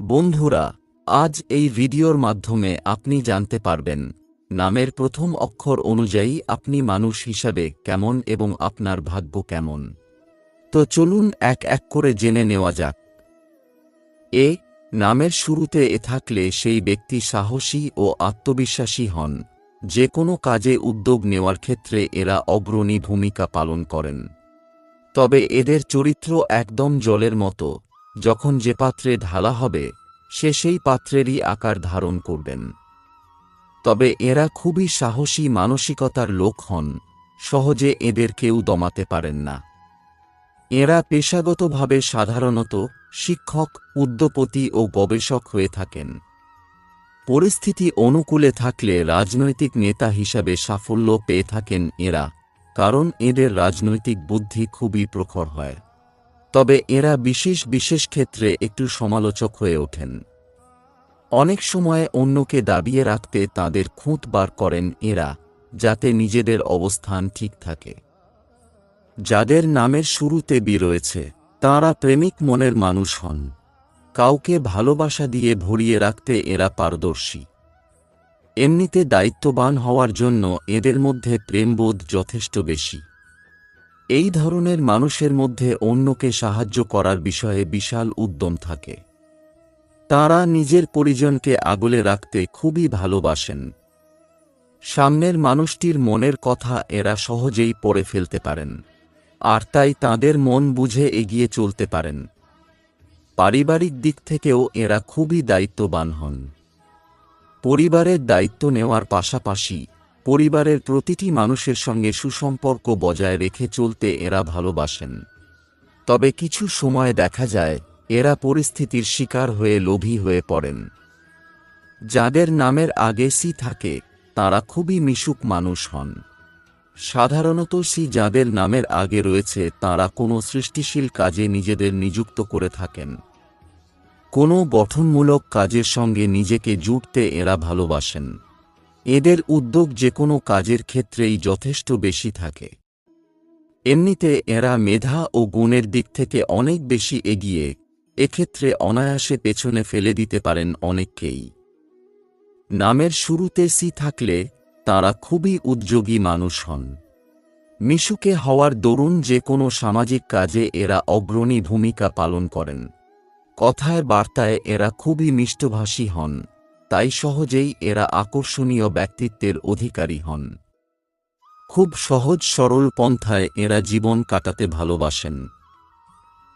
বন্ধুরা, আজ এই ভিডিওর মাধ্যমে আপনি জানতে পারবেন, নামের প্রথম অক্ষর অনুযায়ী আপনি মানুষ হিসাবে কেমন এবং আপনার ভাগ্য কেমন। তো চলুন এক এক করে জেনে নেওয়া যাক। এ, নামের শুরুতে এ থাকলে সেই ব্যক্তি সাহসী ও আত্মবিশ্বাসী হন। যে কোনো কাজে উদ্যোগ নেওয়ার ক্ষেত্রে এরা অগ্রণী ভূমিকা পালন করেন। তবে এদের চরিত্র একদম জলের মতো। যখন যে পাত্রে ঢালা হবে, সে সেই পাত্রেরই আকার ধারণ করবেন। তবে এরা খুবই সাহসী মানসিকতার লোক হন, সহজে এদের কেউ দমাতে পারেন না। এরা পেশাগতভাবে সাধারণত শিক্ষক উদ্যোপতি ও গবেষক হয়ে থাকেন। পরিস্থিতি অনুকূলে থাকলে রাজনৈতিক নেতা হিসাবে সাফল্য পেয়ে থাকেন এরা, কারণ এদের রাজনৈতিক বুদ্ধি খুবই প্রখর হয়। তবে এরা বিশেষ বিশেষ ক্ষেত্রে একটু সমালোচক হয়ে ওঠেন। অনেক সময় অন্যকে দাবিয়ে রাখতে তাদের খুঁত বার করেন এরা, যাতে নিজেদের অবস্থান ঠিক থাকে। যাদের নামের শুরুতে বি রয়েছে, তাঁরা প্রেমিক মনের মানুষ হন। কাউকে ভালোবাসা দিয়ে ভরিয়ে রাখতে এরা পারদর্শী। এমনিতে দায়িত্ববান হওয়ার জন্য এদের মধ্যে প্রেমবোধ যথেষ্ট বেশি। এই ধরনের মানুষের মধ্যে অন্যকে সাহায্য করার বিষয়ে বিশাল উদ্যম থাকে। তাঁরা নিজের পরিজনকে আগলে রাখতে খুবই ভালোবাসেন। সামনের মানুষটির মনের কথা এরা সহজেই পড়ে ফেলতে পারেন, আর তাই তাদের মন বুঝে এগিয়ে চলতে পারেন। পারিবারিক দিক থেকেও এরা খুবই দায়িত্ববান হন। পরিবারের দায়িত্ব নেওয়ার পাশাপাশি পরিবারের প্রতিটি মানুষের সঙ্গে সুসম্পর্ক বজায় রেখে চলতে এরা ভালোবাসেন। তবে কিছু সময় দেখা যায়, এরা পরিস্থিতির শিকার হয়ে লোভী হয়ে পড়েন। যাদের নামের আগে সি থাকে, তারা খুবই মিশুক মানুষ হন। সাধারণত সি যাদের নামের আগে রয়েছে, তারা কোনো সৃষ্টিশীল কাজে নিজেদের নিযুক্ত করে থাকেন। কোনো গঠনমূলক কাজের সঙ্গে নিজেকে জুটতে এরা ভালোবাসেন। এদের উদ্যোগ যে কোনো কাজের ক্ষেত্রেই যথেষ্ট বেশি থাকে। এমনিতে এরা মেধা ও গুণের দিক থেকে অনেক বেশি এগিয়ে, এক্ষেত্রে অনায়াসে পেছনে ফেলে দিতে পারেন অনেককেই। নামের শুরুতে সি থাকলে তারা খুবই উদ্যোগী মানুষ হন। মিশুকে হওয়ার দরুন যে কোনো সামাজিক কাজে এরা অগ্রণী ভূমিকা পালন করেন। কথায় বার্তায় এরা খুবই মিষ্টভাষী হন। তাই সহজেই এরা আকর্ষণীয় ব্যক্তিত্বের অধিকারী হন। খুব সহজ সরল পন্থায় এরা জীবন কাটাতে ভালোবাসেন।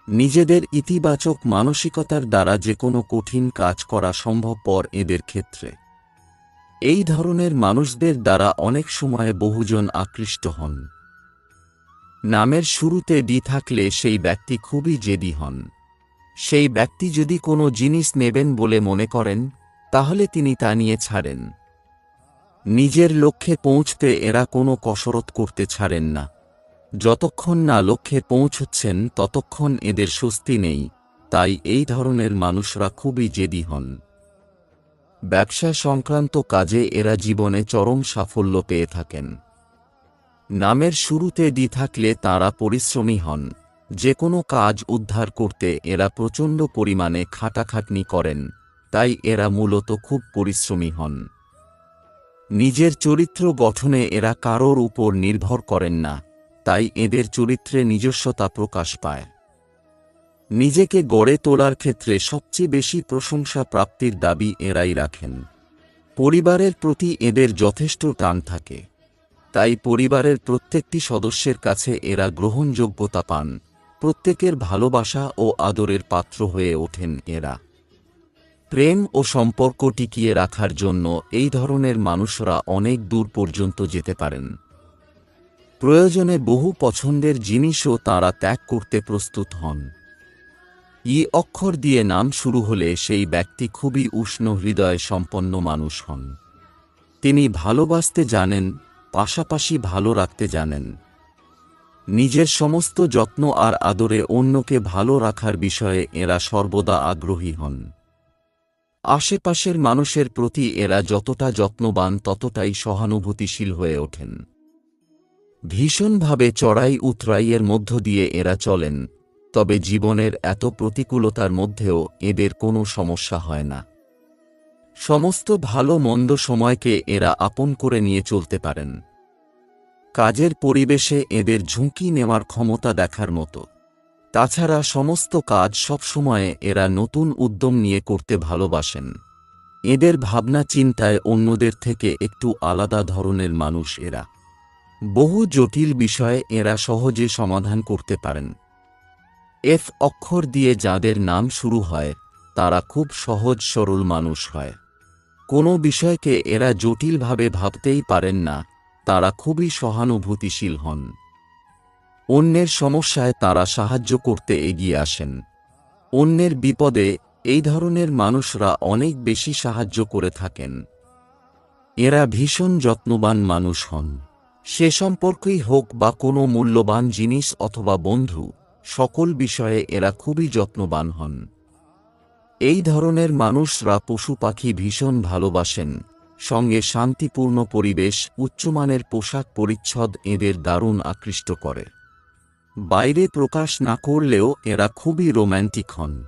নিজেদের ইতিবাচক মানসিকতার দ্বারা যে কোনো কঠিন কাজ করা সম্ভবপর এদের ক্ষেত্রে। এই ধরনের মানুষদের দ্বারা অনেক সময় বহুজন আকৃষ্ট হন। নামের শুরুতে ডি থাকলে সেই ব্যক্তি খুবই জেদি হন। সেই ব্যক্তি যদি কোনো জিনিস নেবেন বলে মনে করেন তাহলে তিনি তা নিয়ে ছাড়েন। নিজের লক্ষ্যে পৌঁছতে এরা কোনো কসরত করতে ছাড়েন না। যতক্ষণ না লক্ষ্যে পৌঁছচ্ছেন, ততক্ষণ এদের স্বস্তি নেই। তাই এই ধরনের মানুষরা খুবই জেদি হন। ব্যবসা সংক্রান্ত কাজে এরা জীবনে চরম সাফল্য পেয়ে থাকেন। নামের শুরুতে ডি থাকলে তারা পরিশ্রমী হন। যে কোনো কাজ উদ্ধার করতে এরা প্রচণ্ড পরিমাণে খাটাখাটনি করেন। তাই এরা মূলত খুব পরিশ্রমী হন। নিজের চরিত্র গঠনে এরা কারোর উপর নির্ভর করেন না, তাই এদের চরিত্রে নিজস্বতা প্রকাশ পায়। নিজেকে গড়ে তোলার ক্ষেত্রে সবচেয়ে বেশি প্রশংসা প্রাপ্তির দাবি এরাই রাখেন। পরিবারের প্রতি এদের যথেষ্ট টান থাকে, তাই পরিবারের প্রত্যেকটি সদস্যের কাছে এরা গ্রহণযোগ্যতা পান, প্রত্যেকের ভালোবাসা ও আদরের পাত্র হয়ে ওঠেন এরা। প্রেম ও সম্পর্ক টিকিয়ে রাখার জন্য এই ধরনের মানুষরা অনেক দূর পর্যন্ত যেতে পারেন। প্রয়োজনে বহু পছন্দের জিনিসও তাঁরা ত্যাগ করতে প্রস্তুত হন। ই অক্ষর দিয়ে নাম শুরু হলে সেই ব্যক্তি খুবই উষ্ণ হৃদয় সম্পন্ন মানুষ হন। তিনি ভালোবাসতে জানেন, পাশাপাশি ভালো রাখতে জানেন। নিজের সমস্ত যত্ন আর আদরে অন্যকে ভালো রাখার বিষয়ে এরা সর্বদা আগ্রহী হন। আশেপাশের মানুষের প্রতি এরা যতটা যত্নবান ততটাই সহানুভূতিশীল হয়ে ওঠেন। ভীষণভাবে চড়াই উতরাইয়ের মধ্য দিয়ে এরা চলেন, তবে জীবনের এত প্রতিকূলতার মধ্যেও এদের কোনো সমস্যা হয় না। সমস্ত ভালো মন্দ সময়কে এরা আপন করে নিয়ে চলতে পারেন। কাজের পরিবেশে এদের ঝুঁকি নেওয়ার ক্ষমতা দেখার মতো। তাছাড়া সমস্ত কাজ সবসময়ে এরা নতুন উদ্যম নিয়ে করতে ভালোবাসেন। এদের ভাবনা চিন্তায় অন্যদের থেকে একটু আলাদা ধরনের মানুষ এরা। বহু জটিল বিষয়ে এরা সহজে সমাধান করতে পারেন। এফ অক্ষর দিয়ে যাদের নাম শুরু হয়, তারা খুব সহজ সরল মানুষ হয়। কোনো বিষয়কে এরা জটিলভাবে ভাবতেই পারেন না, তারা খুবই সহানুভূতিশীল হন। অন্যের সমস্যায় তারা সাহায্য করতে এগিয়ে আসেন। অন্যের বিপদে এই ধরনের মানুষরা অনেক বেশি সাহায্য করে থাকেন। এরা ভীষণ যত্নবান মানুষ হন। সে সম্পর্কেই হোক বা কোনো মূল্যবান জিনিস অথবা বন্ধু, সকল বিষয়ে এরা খুবই যত্নবান হন। এই ধরনের মানুষরা পশু পাখি ভীষণ ভালোবাসেন। সঙ্গে শান্তিপূর্ণ পরিবেশ, উচ্চমানের পোশাক পরিচ্ছদ এদের দারুণ আকৃষ্ট করে। বাইরে প্রকাশ না করলেও এরা খুবই রোম্যান্টিক হন।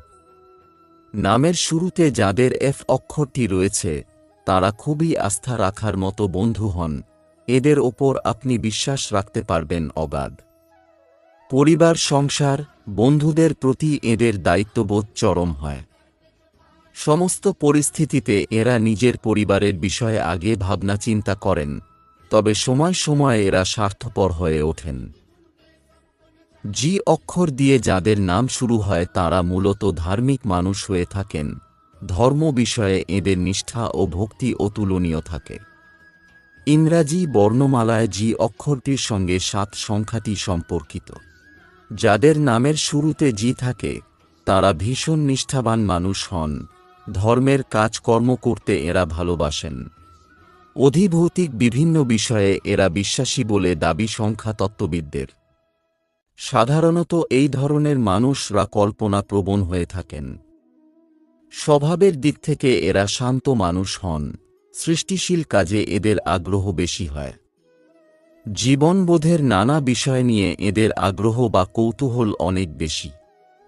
নামের শুরুতে যাদের এফ অক্ষরটি রয়েছে, তারা খুবই আস্থা রাখার মতো বন্ধু হন। এদের ওপর আপনি বিশ্বাস রাখতে পারবেন, অগাধ। পরিবার, সংসার, বন্ধুদের প্রতি এদের দায়িত্ববোধ চরম হয়। সমস্ত পরিস্থিতিতে এরা নিজের পরিবারের বিষয়ে আগে ভাবনা চিন্তা করেন, তবে সময় সময় এরা স্বার্থপর হয়ে ওঠেন। জি অক্ষর দিয়ে যাদের নাম শুরু হয় তারা মূলত ধার্মিক মানুষ হয়ে থাকেন। ধর্ম বিষয়ে এদের নিষ্ঠা ও ভক্তি অতুলনীয় থাকে। ইংরাজি বর্ণমালায় জি অক্ষরটির সঙ্গে সাত সংখ্যাটি সম্পর্কিত। যাদের নামের শুরুতে জি থাকে, তারা ভীষণ নিষ্ঠাবান মানুষ হন। ধর্মের কাজকর্ম করতে এরা ভালোবাসেন। অধিভৌতিক বিভিন্ন বিষয়ে এরা বিশ্বাসী বলে দাবি সংখ্যা তত্ত্ববিদদের সাধারণত এই ধরনের মানুষরা কল্পনা প্রবণ হয়ে থাকেন। স্বভাবের দিক থেকে এরা শান্ত মানুষ হন, সৃষ্টিশীল কাজে এদের আগ্রহ বেশি হয়। জীবনবোধের নানা বিষয় নিয়ে এদের আগ্রহ বা কৌতূহল অনেক বেশি।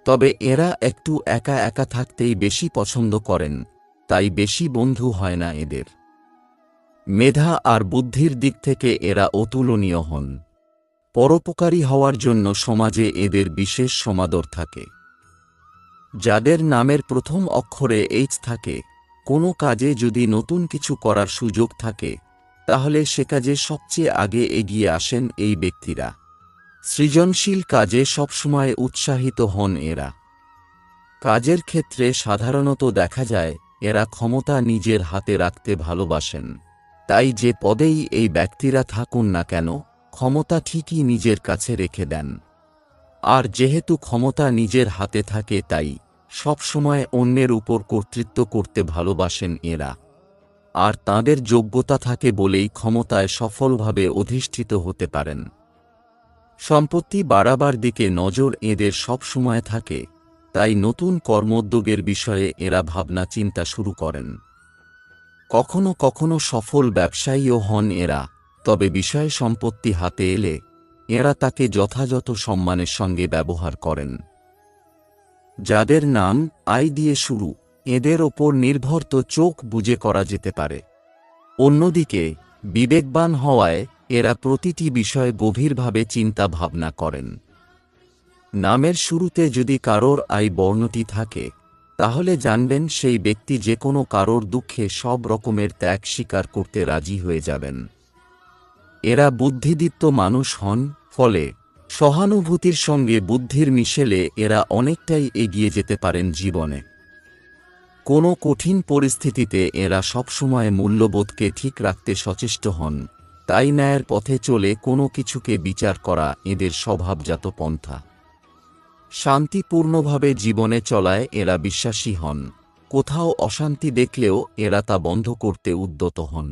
তবে এরা একটু একা একা থাকতেই বেশি পছন্দ করেন, তাই বেশি বন্ধু হয় না এদের। মেধা আর বুদ্ধির দিক থেকে এরা অতুলনীয় হন। পরোপকারী হওয়ার জন্য সমাজে এদের বিশেষ সমাদর থাকে। যাদের নামের প্রথম অক্ষরে এইচ থাকে, কোনো কাজে যদি নতুন কিছু করার সুযোগ থাকে, তাহলে সে কাজে সবচেয়ে আগে এগিয়ে আসেন এই ব্যক্তিরা। সৃজনশীল কাজে সবসময় উৎসাহিত হন এরা। কাজের ক্ষেত্রে সাধারণত দেখা যায়, এরা ক্ষমতা নিজের হাতে রাখতে ভালোবাসেন। তাই যে পদেই এই ব্যক্তিরা থাকুন না কেন ক্ষমতা ঠিকই নিজের কাছে রেখে দেন। আর যেহেতু ক্ষমতা নিজের হাতে থাকে, তাই সবসময় অন্যের উপর কর্তৃত্ব করতে ভালোবাসেন এরা। আর তাদের যোগ্যতা থাকে বলেই ক্ষমতায় সফলভাবে অধিষ্ঠিত হতে পারেন। সম্পত্তি বাড়াবার দিকে নজর এদের সবসময় থাকে, তাই নতুন কর্মোদ্যোগের বিষয়ে এরা ভাবনা চিন্তা শুরু করেন। কখনো কখনো সফল ব্যবসায়ীও হন এরা। তবে বিষয় সম্পত্তি হাতে এলে এরা তাকে যথাযথ সম্মানের সঙ্গে ব্যবহার করেন। যাদের নাম আই দিয়ে শুরু, এদের ওপর নির্ভর তো চোখ বুঝে করা যেতে পারে। অন্যদিকে, বিবেকবান হওয়ায় এরা প্রতিটি বিষয়ে গভীরভাবে চিন্তা ভাবনা করেন। নামের শুরুতে যদি কারোর আই বর্ণটি থাকে, তাহলে জানবেন সেই ব্যক্তি যে কোনো কারোর দুঃখে সব রকমের ত্যাগ স্বীকার করতে রাজি হয়ে যাবেন। এরা বুদ্ধিদীপ্ত মানুষ হন, ফলে সহানুভূতির সঙ্গে বুদ্ধির মিশেলে এরা অনেকটাই এগিয়ে যেতে পারেন জীবনে। কোনো কঠিন পরিস্থিতিতে এরা সবসময় মূল্যবোধকে ঠিক রাখতে সচেষ্ট হন, তাই ন্যায়ের পথে চলে কোনো কিছুকে বিচার করা এদের স্বভাবজাত পন্থা। শান্তিপূর্ণভাবে জীবনে চলায় এরা বিশ্বাসী হন, কোথাও অশান্তি দেখলেও এরা তা বন্ধ করতে উদ্যত হন।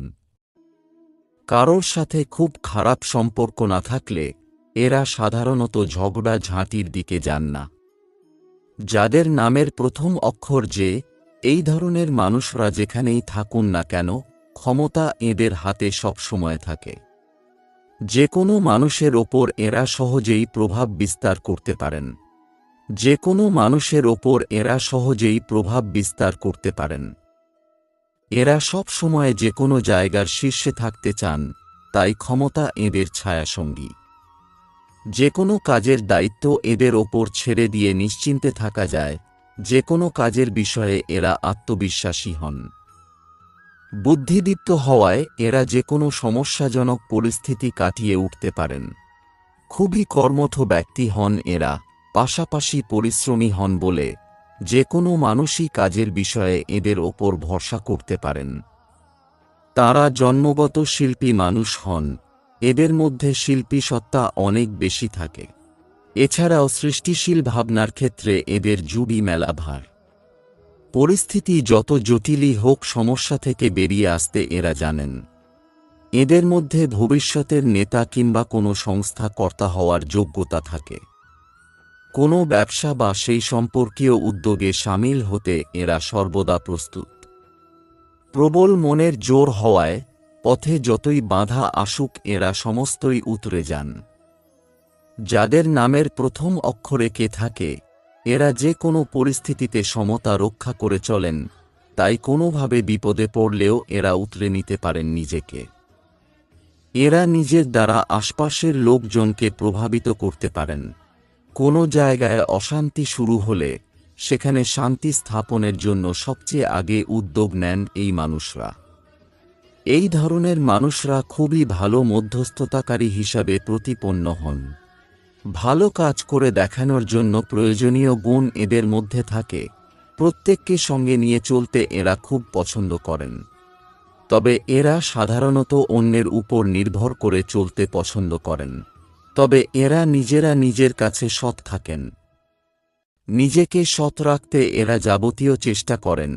কারোর সাথে খুব খারাপ সম্পর্ক না থাকলে, এরা সাধারণত ঝগড়া ঝাঁটির দিকে যান না। যাদের নামের প্রথম অক্ষর যে, এই ধরনের মানুষরা যেখানেই থাকুন না কেন, ক্ষমতা এদের হাতে সবসময় থাকে। যে কোনো মানুষের ওপর এরা সহজেই প্রভাব বিস্তার করতে পারেন। যে কোনো মানুষের ওপর এরা সহজেই প্রভাব বিস্তার করতে পারেন। এরা সব সময় যে কোনো জায়গার শীর্ষে থাকতে চান, তাই ক্ষমতা এদের ছায়াসঙ্গী। যে কোনো কাজের দায়িত্ব এদের ওপর ছেড়ে দিয়ে নিশ্চিন্তে থাকা যায়, যে কোনো কাজের বিষয়ে এরা আত্মবিশ্বাসী হন। বুদ্ধিদীপ্ত হওয়ায় এরা যে কোনো সমস্যাজনক পরিস্থিতি কাটিয়ে উঠতে পারেন। খুবই কর্মঠ ব্যক্তি হন এরা, পাশাপাশি পরিশ্রমী হন বলে যে কোনো মানুষই কাজের বিষয়ে এদের ওপর ভরসা করতে পারেন। তারা জন্মগত শিল্পী মানুষ হন। এদের মধ্যে শিল্পী সত্তা অনেক বেশি থাকে। এছাড়াও সৃষ্টিশীল ভাবনার ক্ষেত্রে এদের জুড়ি মেলা ভার পরিস্থিতি যত জটিলই হোক সমস্যা থেকে বেরিয়ে আসতে এরা জানেন। এদের মধ্যে ভবিষ্যতের নেতা কিংবা কোনো সংস্থা কর্তা হওয়ার যোগ্যতা থাকে। কোনো ব্যবসা বা সেই সম্পর্কীয় উদ্যোগে সামিল হতে এরা সর্বদা প্রস্তুত। প্রবল মনের জোর হওয়ায় পথে যতই বাধা আসুক এরা সমস্তই উতরে যান। যাদের নামের প্রথম অক্ষরে কে থাকে, এরা যে কোনো পরিস্থিতিতে সমতা রক্ষা করে চলেন, তাই কোনোভাবে বিপদে পড়লেও এরা উতরে নিতে পারেন নিজেকে। এরা নিজের দ্বারা আশপাশের লোকজনকে প্রভাবিত করতে পারেন। কোনো জায়গায় অশান্তি শুরু হলে, সেখানে শান্তি স্থাপনের জন্য সবচেয়ে আগে উদ্যোগ নেন এই মানুষরা। এই ধরনের মানুষরা খুবই ভালো মধ্যস্থতাকারী হিসাবে প্রতিপন্ন হন। ভালো কাজ করে দেখানোর জন্য প্রয়োজনীয় গুণ এদের মধ্যে থাকে। প্রত্যেককে সঙ্গে নিয়ে চলতে এরা খুব পছন্দ করেন। তবে এরা সাধারণত অন্যের উপর নির্ভর করে চলতে পছন্দ করেন। তবে এরা নিজেরা নিজের কাছে সৎ থাকেন। নিজেকে সৎ রাখতে এরা যাবতীয় চেষ্টা করেন।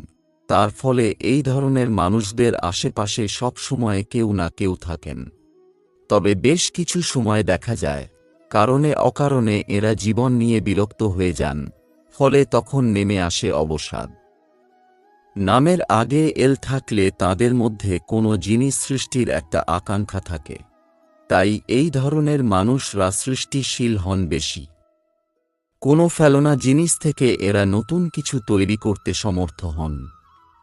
তার ফলে এই ধরনের মানুষদের আশেপাশে সব সময় কেউ না কেউ থাকেন। তবে বেশ কিছু সময় দেখা যায়, কারণে অকারণে এরা জীবন নিয়ে বিরক্ত হয়ে যান, ফলে তখন নেমে আসে অবসাদ। নামের আগে এল থাকলে তাদের মধ্যে কোনো জিনিস সৃষ্টির একটা আকাঙ্ক্ষা থাকে। তাই এই ধরনের মানুষরা সৃষ্টিশীল হন বেশি। কোনো ফেলনা জিনিস থেকে এরা নতুন কিছু তৈরি করতে সমর্থ হন।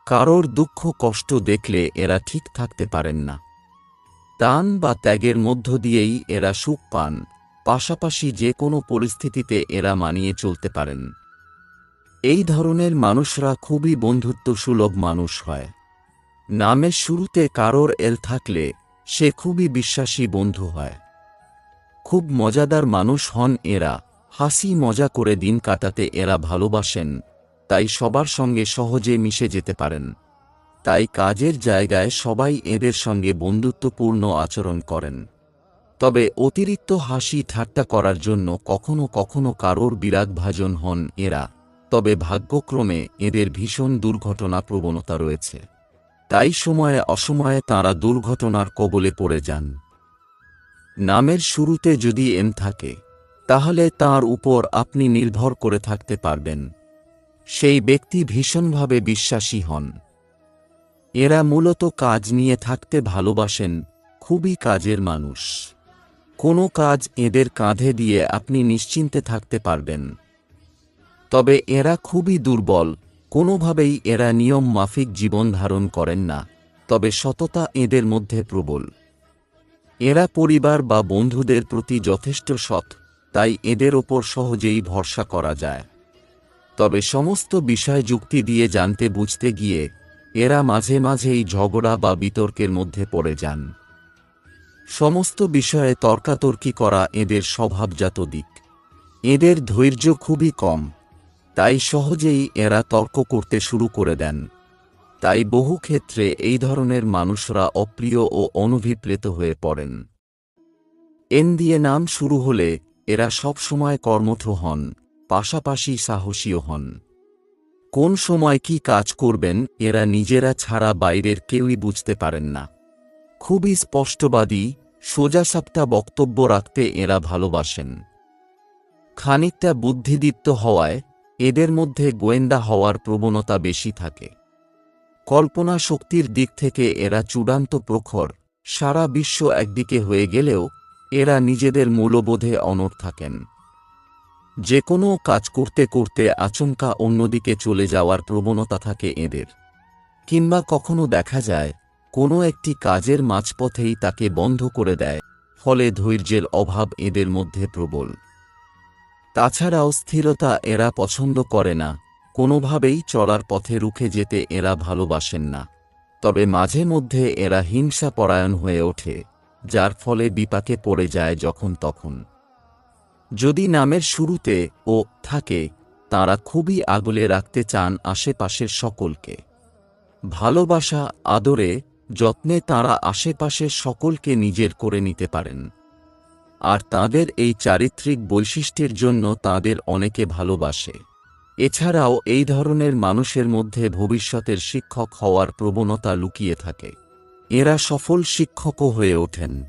কারোর দুঃখ কষ্ট দেখলে এরা ঠিক থাকতে পারেন না। দান বা ত্যাগের মধ্য দিয়েই এরা সুখ পান, পাশাপাশি যে কোনো পরিস্থিতিতে এরা মানিয়ে চলতে পারেন। এই ধরনের মানুষরা খুবই বন্ধুত্বসুলভ মানুষ হয়। নামের শুরুতে কারোর এল থাকলে সে খুবই বিশ্বাসী বন্ধু হয়। খুব মজাদার মানুষ হন এরা। হাসি মজা করে দিন কাটাতে এরা ভালোবাসেন, তাই সবার সঙ্গে সহজে মিশে যেতে পারেন। তাই কাজের জায়গায় সবাই এদের সঙ্গে বন্ধুত্বপূর্ণ আচরণ করেন। তবে অতিরিক্ত হাসি ঠাট্টা করার জন্য কখনো কখনো কারোর বিরাগভাজন হন এরা। তবে ভাগ্যক্রমে এদের ভীষণ দুর্ঘটনা প্রবণতা রয়েছে। তাই সময়ে অসময়ে তাঁরা দুর্ঘটনার কবলে পড়ে যান। নামের শুরুতে যদি এম থাকে, তাহলে তার উপর আপনি নির্ভর করে থাকতে পারবেন। সেই ব্যক্তি ভীষণভাবে বিশ্বাসী হন। এরা মূলত কাজ নিয়ে থাকতে ভালোবাসেন, খুবই কাজের মানুষ। কোনো কাজ এদের কাঁধে দিয়ে আপনি নিশ্চিন্তে থাকতে পারবেন। তবে এরা খুবই দুর্বল কোনোভাবেই এরা নিয়ম মাফিক জীবন ধারণ করেন না, তবে সততা এদের মধ্যে প্রবল। এরা পরিবার বা বন্ধুদের প্রতি যথেষ্ট সৎ, তাই এদের ওপর সহজেই ভরসা করা যায়। তবে সমস্ত বিষয় যুক্তি দিয়ে জানতে বুঝতে গিয়ে এরা মাঝে মাঝেই ঝগড়া বা বিতর্কের মধ্যে পড়ে যান। সমস্ত বিষয়ে তর্কাতর্কি করা এদের স্বভাবজাত দিক। এদের ধৈর্য খুবই কম। তাই সহজেই এরা তর্ক করতে শুরু করে দেন। তাই বহু ক্ষেত্রে এই ধরনের মানুষরা অপ্রিয় ও অনভিপ্রেত হয়ে পড়েন। এন দিয়ে নাম শুরু হলে এরা সবসময় কর্মঠ হন, পাশাপাশি সাহসীও হন। কোন সময় কি কাজ করবেন, এরা নিজেরা ছাড়া বাইরের কেউই বুঝতে পারেন না। খুবই স্পষ্টবাদী সোজাসাপটা বক্তব্য রাখতে এরা ভালোবাসেন। খানিকটা বুদ্ধিদীপ্ত হওয়ায় এদের মধ্যে গোয়েন্দা হওয়ার প্রবণতা বেশি থাকে। কল্পনা শক্তির দিক থেকে এরা চূড়ান্ত প্রখর, সারা বিশ্ব একদিকে হয়ে গেলেও এরা নিজেদের মূল্যবোধে অনড় থাকেন। যে কোনো কাজ করতে করতে আচমকা অন্যদিকে চলে যাওয়ার প্রবণতা থাকে এদের। কিংবা কখনো দেখা যায়, কোনো একটি কাজের মাঝপথেই তাকে বন্ধ করে দেয়, ফলে ধৈর্যের অভাব এদের মধ্যে প্রবল। তাছাড়াও স্থিরতা এরা পছন্দ করে না। কোনোভাবেই চলার পথে রুখে যেতে এরা ভালোবাসেন না। তবে মাঝে মধ্যে এরা হিংসা পরায়ণ হয়ে ওঠে, যার ফলে বিপাকে পড়ে যায় যখন তখন। যদি নামের শুরুতে ও থাকে, তারা খুবই আগলে রাখতে চান আশেপাশের সকলকে। ভালোবাসা, আদরে, যত্নে তারা আশেপাশের সকলকে নিজের করে নিতে পারেন। আর তাদের এই চারিত্রিক বৈশিষ্ট্যের জন্য তাদের অনেকে ভালোবাসে। এছাড়াও এই ধরনের মানুষের মধ্যে ভবিষ্যতের শিক্ষক হওয়ার প্রবণতা লুকিয়ে থাকে। এরা সফল শিক্ষকও হয়ে ওঠেন।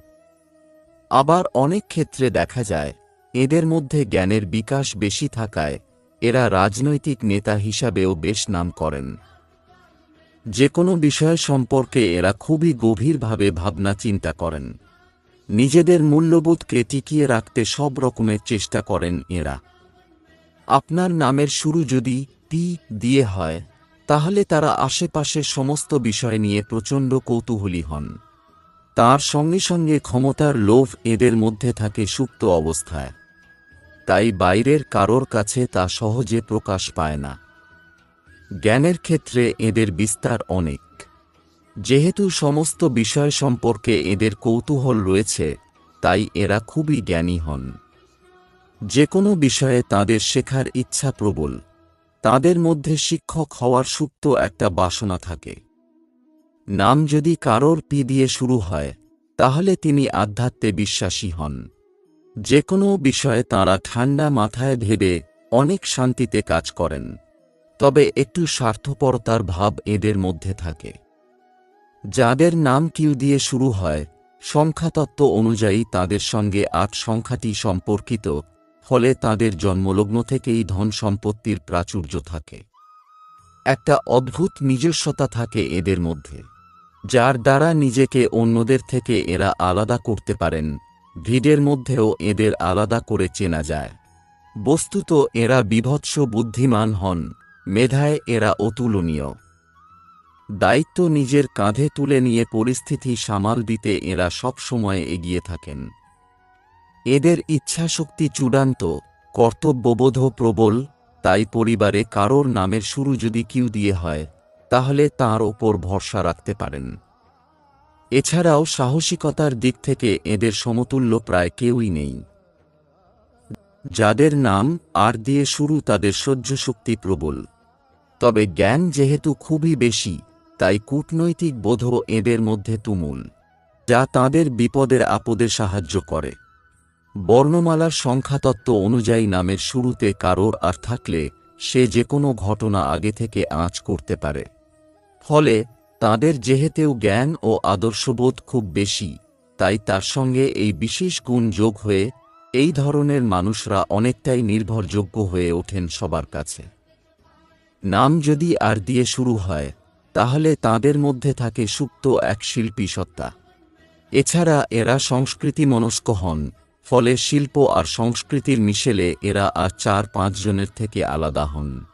আবার অনেক ক্ষেত্রে দেখা যায়, এদের মধ্যে জ্ঞানের বিকাশ বেশি থাকায় এরা রাজনৈতিক নেতা হিসাবেও বেশ নাম করেন। যে কোনো বিষয় সম্পর্কে এরা খুবই গভীরভাবে ভাবনা চিন্তা করেন। নিজেদের মূল্যবোধকে টিকিয়ে রাখতে সব রকমের চেষ্টা করেন এরা। আপনার নামের শুরু যদি পি দিয়ে হয়, তাহলে তারা আশেপাশের সমস্ত বিষয় নিয়ে প্রচণ্ড কৌতূহলী হন। তার সঙ্গে সঙ্গে ক্ষমতার লোভ এদের মধ্যে থাকে সুপ্ত অবস্থায়। তাই বাইরের কারোর কাছে তা সহজে প্রকাশ পায় না। জ্ঞানের ক্ষেত্রে এদের বিস্তার অনেক। যেহেতু সমস্ত বিষয় সম্পর্কে এদের কৌতূহল রয়েছে, তাই এরা খুবই জ্ঞানী হন। যে কোনো বিষয়ে তাদের শেখার ইচ্ছা প্রবল। তাদের মধ্যে শিক্ষক হওয়ার সুপ্ত একটা বাসনা থাকে। নাম যদি কারোর পি দিয়ে শুরু হয়, তাহলে তিনি আধ্যাত্মে বিশ্বাসী হন। যে কোনো বিষয়ে তাঁরা ঠান্ডা মাথায় ভেবে অনেক শান্তিতে কাজ করেন। তবে একটু স্বার্থপরতার ভাব এদের মধ্যে থাকে। যাদের নাম কিউ দিয়ে শুরু হয়, সংখ্যাতত্ত্ব অনুযায়ী তাদের সঙ্গে আট সংখ্যাটি সম্পর্কিত, ফলে তাদের জন্মলগ্ন থেকেই ধন সম্পত্তির প্রাচুর্য থাকে। একটা অদ্ভুত নিজস্বতা থাকে এদের মধ্যে, যার দ্বারা নিজেকে অন্যদের থেকে এরা আলাদা করতে পারেন, ভিড়ের মধ্যেও এদের আলাদা করে চেনা যায়। বস্তুত এরা বিভৎস বুদ্ধিমান হন, মেধায় এরা অতুলনীয়। দায়িত্ব নিজের কাঁধে তুলে নিয়ে পরিস্থিতি সামাল দিতে এরা সব সময় এগিয়ে থাকেন। এদের ইচ্ছাশক্তি চূড়ান্ত, কর্তব্যবোধ প্রবল, তাই পরিবারে কারোর নামের শুরু যদি কিউ দিয়ে হয়, তাহলে তার ওপর ভরসা রাখতে পারেন। এছাড়াও সাহসিকতার দিক থেকে এদের সমতুল্য প্রায় কেউই নেই। যাদের নাম আর দিয়ে শুরু তাদের সহ্য শক্তি প্রবল। তবে জ্ঞান যেহেতু খুবই বেশি তাই কূটনৈতিক বোধও এদের মধ্যে তুমুল, যা তাদের বিপদের আপদে সাহায্য করে। বর্ণমালার সংখ্যাতত্ত্ব অনুযায়ী নামের শুরুতে কারোর আর থাকলে সে যে কোনো ঘটনা আগে থেকে আঁচ করতে পারে। ফলে তাদের যেহেতেও জ্ঞান ও আদর্শবোধ খুব বেশি, তাই তার সঙ্গে এই বিশেষ গুণ যোগ হয়ে এই ধরনের মানুষরা অনেকটাই নির্ভরযোগ্য হয়ে ওঠেন সবার কাছে। নাম যদি আর দিয়ে শুরু হয় তাহলে তাদের মধ্যে থাকে সুপ্ত এক শিল্পী সত্তা। এছাড়া এরা সংস্কৃতি মনস্ক হন, ফলে শিল্প আর সংস্কৃতির মিশেলে এরা আর চার পাঁচজনের থেকে আলাদা হন।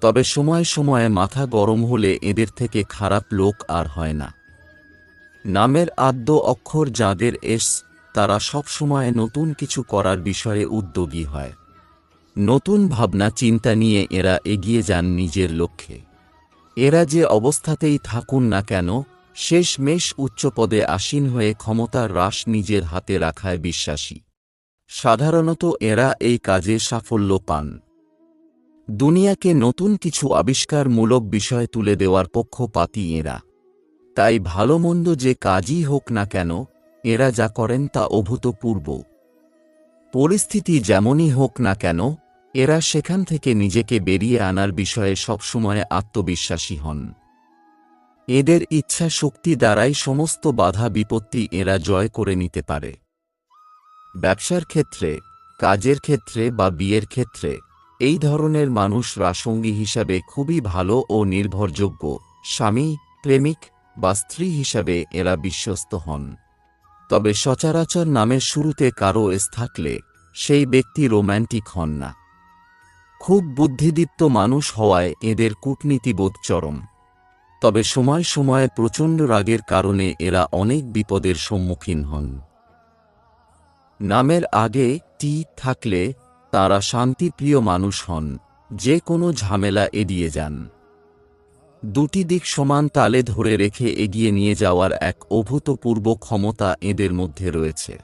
তবে সময় সময়ে মাথা গরম হলে এদের থেকে খারাপ লোক আর হয় না। নামের আদ্য অক্ষর যাদের এস, তারা সব সময় নতুন কিছু করার বিষয়ে উদ্যোগী হয়। নতুন ভাবনা, চিন্তা নিয়ে এরা এগিয়ে যান নিজের লক্ষ্যে। এরা যে অবস্থাতেই থাকুন না কেন শেষ মেষ উচ্চপদে আসীন হয়ে ক্ষমতার হ্রাস নিজের হাতে রাখায় বিশ্বাসী। সাধারণত এরা এই কাজে সাফল্য পান। দুনিয়াকে নতুন কিছু আবিষ্কারমূলক বিষয় তুলে দেওয়ার পক্ষপাতী এরা। তাই ভালো মন্দ যে কাজই হোক না কেন, এরা যা করেন তা অভূতপূর্ব। পরিস্থিতি যেমনই হোক না কেন এরা সেখান থেকে নিজেকে বেরিয়ে আনার বিষয়ে সবসময় আত্মবিশ্বাসী হন। এদের ইচ্ছা শক্তি দ্বারাই সমস্ত বাধা বিপত্তি এরা জয় করে নিতে পারে। ব্যবসার ক্ষেত্রে, কাজের ক্ষেত্রে বা বিয়ের ক্ষেত্রে, এই ধরনের মানুষ রাসঙ্গী হিসাবে খুবই ভালো ও নির্ভরযোগ্য, স্বামী, প্রেমিক বা স্ত্রী হিসাবে এরা বিশ্বস্ত হন। তবে সচরাচর নামের শুরুতে কারও এস থাকলে, সেই ব্যক্তি রোম্যান্টিক হন না। খুব বুদ্ধিদীপ্ত মানুষ হওয়ায় এদের কূটনীতিবোধ চরম। তবে সময় সময়ে প্রচণ্ড রাগের কারণে এরা অনেক বিপদের সম্মুখীন হন। নামের আগে টি থাকলে তারা শান্তিপ্রিয় মানুষ হন, যে কোনো ঝামেলা এড়িয়ে যান। দুটি দিক সমান তালে ধরে রেখে এগিয়ে নিয়ে যাওয়ার এক অভূতপূর্ব ক্ষমতা এদের মধ্যে রয়েছে।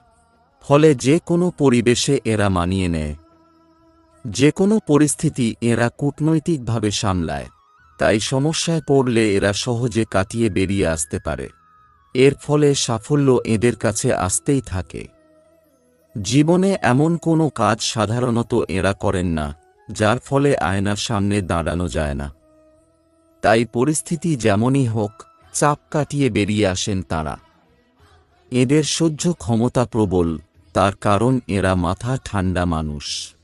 ফলে যে কোনো পরিবেশে এরা মানিয়ে নেয়। যে কোনো পরিস্থিতি এরা কূটনৈতিকভাবে সামলায়, তাই সমস্যায় পড়লে এরা সহজে কাটিয়ে বেরিয়ে আসতে পারে। এর ফলে সাফল্য এদের কাছে আসতেই থাকে। জীবনে এমন কোনো কাজ সাধারণত এরা করেন না, যার ফলে আয়নার সামনে দাঁড়ানো যায় না। তাই পরিস্থিতি যেমনই হোক, চাপ কাটিয়ে বেরিয়ে আসেন তারা। এদের সহ্য ক্ষমতা প্রবল, তার কারণ এরা মাথা ঠান্ডা মানুষ।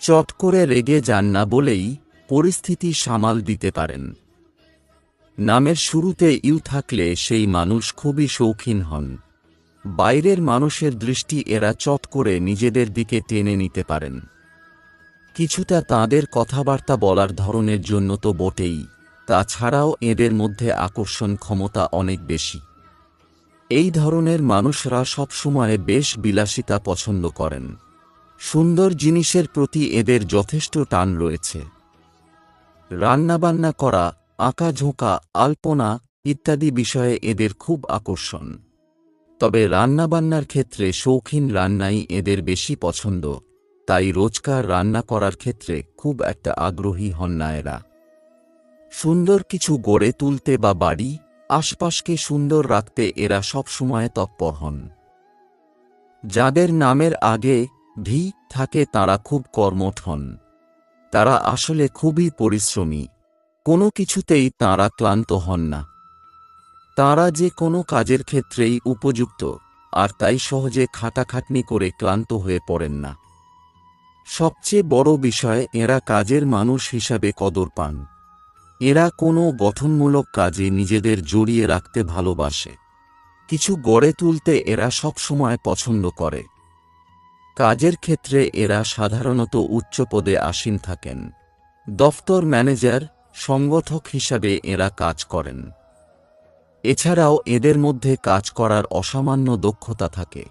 চট করে রেগে যান না বলেই পরিস্থিতি সামাল দিতে পারেন। নামের শুরুতে ইউ থাকলে সেই মানুষ খুবই শৌখিন হন। বাইরের মানুষের দৃষ্টি এরা চট করে নিজেদের দিকে টেনে নিতে পারেন। কিছুটা তাদের কথাবার্তা বলার ধরনের জন্য তো বটেই, তাছাড়াও এদের মধ্যে আকর্ষণ ক্ষমতা অনেক বেশি। এই ধরনের মানুষরা সবসময় বেশ বিলাসিতা পছন্দ করেন। সুন্দর জিনিসের প্রতি এদের যথেষ্ট টান রয়েছে। রান্নাবান্না করা আঁকাঝোঁকা আলপনা ইত্যাদি বিষয়ে এদের খুব আকর্ষণ। তবে রান্নাবান্নার ক্ষেত্রে শৌখিন রান্নাই এদের বেশি পছন্দ, তাই রোজকার রান্না করার ক্ষেত্রে খুব একটা আগ্রহী হন না এরা। সুন্দর কিছু গড়ে তুলতে বা বাড়ি, আশপাশকে সুন্দর রাখতে এরা সবসময় তৎপর হন। যাদের নামের আগে ভি থাকে তারা খুব কর্মঠ হন। তারা আসলে খুবই পরিশ্রমী। কোনো কিছুতেই তারা ক্লান্ত হন না। তারা যে কোনো কাজের ক্ষেত্রেই উপযুক্ত, আর তাই সহজে খাটাখাটনি করে ক্লান্ত হয়ে পড়েন না। সবচেয়ে বড় বিষয়, এরা কাজের মানুষ হিসাবে কদর পান। এরা কোনো গঠনমূলক কাজে নিজেদের জড়িয়ে রাখতে ভালোবাসে। কিছু গড়ে তুলতে এরা সবসময় পছন্দ করে। কাজের ক্ষেত্রে এরা সাধারণত উচ্চ পদে আসীন থাকেন। দফতর ম্যানেজার, সংগঠক হিসাবে এরা কাজ করেন। এছাড়াও এদের মধ্যে কাজ করার অসামান্য দক্ষতা থাকে।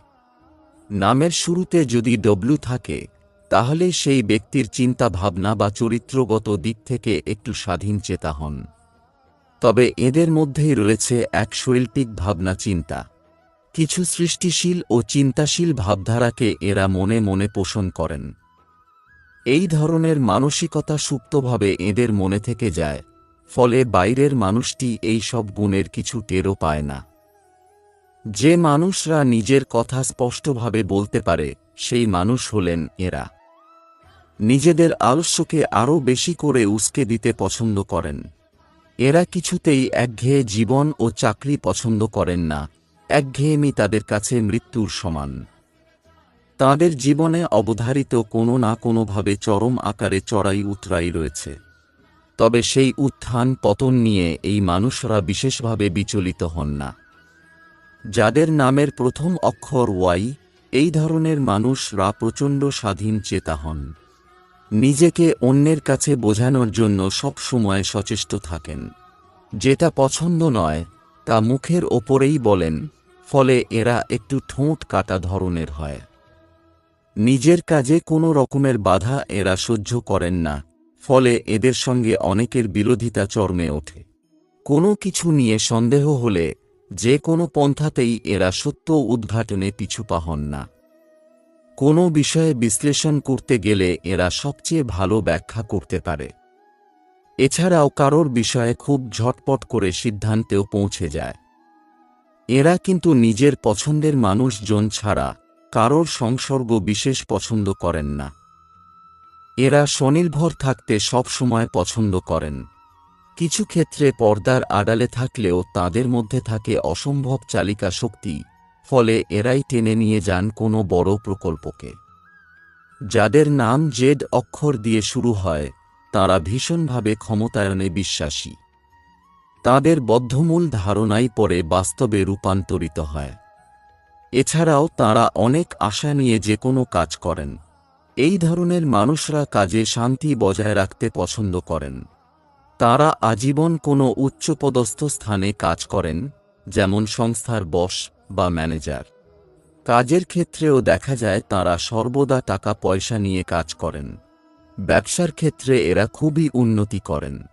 নামের শুরুতে যদি ডব্লু থাকে, তাহলে সেই ব্যক্তির চিন্তা ভাবনা বা চরিত্রগত দিক থেকে একটু স্বাধীন চেতা হন। তবে এদের মধ্যেই রয়েছে এক শৈল্পিক ভাবনা চিন্তা। কিছু সৃষ্টিশীল ও চিন্তাশীল ভাবধারাকে এরা মনে মনে পোষণ করেন। এই ধরনের মানসিকতা সুপ্তভাবে এদের মনে থেকে যায়, ফলে বাইরের মানুষটি এই সব গুণের কিছু টেরও পায় না। যে মানুষরা নিজের কথা স্পষ্টভাবে বলতে পারে, সেই মানুষ হলেন এরা। নিজেদের আলস্যকে আরও বেশি করে উস্কে দিতে পছন্দ করেন। এরা কিছুতেই একঘেয়ে জীবন ও চাকরি পছন্দ করেন না। একঘেয়েমি তাদের কাছে মৃত্যুর সমান। তাদের জীবনে অবধারিত কোনো না কোনোভাবে চরম আকারে চড়াই উতরাই রয়েছে। তবে সেই উত্থান পতন নিয়ে এই মানুষরা বিশেষভাবে বিচলিত হন না। যাদের নামের প্রথম অক্ষর ওয়াই, এই ধরনের মানুষরা প্রচণ্ড স্বাধীন চেতা হন। নিজেকে অন্যের কাছে বোঝানোর জন্য সব সময় সচেষ্ট থাকেন। যেটা পছন্দ নয়, তা মুখের ওপরেই বলেন ফলে এরা একটু ঠোঁট কাটা ধরনের হয়। নিজের কাজে কোনো রকমের বাধা এরা সহ্য করেন না, ফলে এদের সঙ্গে অনেকের বিরোধিতা চর্মে ওঠে। কোনো কিছু নিয়ে সন্দেহ হলে যে কোনো পন্থাতেই এরা সত্য উদ্ঘাটনে পিছুপা হন না। কোনো বিষয়ে বিশ্লেষণ করতে গেলে এরা সবচেয়ে ভালো ব্যাখ্যা করতে পারে। এছাড়াও কারোর বিষয়ে খুব ঝটপট করে সিদ্ধান্তেও পৌঁছে যায়। এরা কিন্তু নিজের পছন্দের মানুষজন ছাড়া কারোর সংসর্গ বিশেষ পছন্দ করেন না। এরা স্বনির্ভর থাকতে সব সময় পছন্দ করেন। কিছু ক্ষেত্রে পর্দার আড়ালে থাকলেও তাদের মধ্যে থাকে অসম্ভব চালিকা শক্তি, ফলে এরাই টেনে নিয়ে যান কোনো বড় প্রকল্পকে। যাদের নাম জেড অক্ষর দিয়ে শুরু হয়, তারা ভীষণভাবে ক্ষমতায়নে বিশ্বাসী। তাদের বদ্ধমূল ধারণাই পরে বাস্তবে রূপান্তরিত হয়। এছাড়াও তারা অনেক আশা নিয়ে যে কোনো কাজ করেন। এই ধরনের মানুষরা কাজে শান্তি বজায় রাখতে পছন্দ করেন। তারা আজীবন কোনো উচ্চপদস্থ স্থানে কাজ করেন, যেমন সংস্থার বস বা ম্যানেজার। কাজের ক্ষেত্রেও দেখা যায় তারা সর্বদা টাকা পয়সা নিয়ে কাজ করেন। ব্যবসার ক্ষেত্রে এরা খুবই উন্নতি করেন।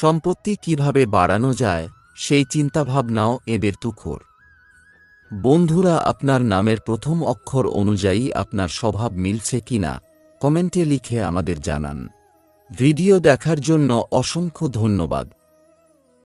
সম্পত্তি কীভাবে বাড়ানো যায়, সেই চিন্তাভাবনাও এদের তুখোর বন্ধুরা, আপনার নামের প্রথম অক্ষর অনুযায়ী আপনার স্বভাব মিলছে কিনা কমেন্টে লিখে আমাদের জানান। ভিডিও দেখার জন্য অসংখ্য ধন্যবাদ।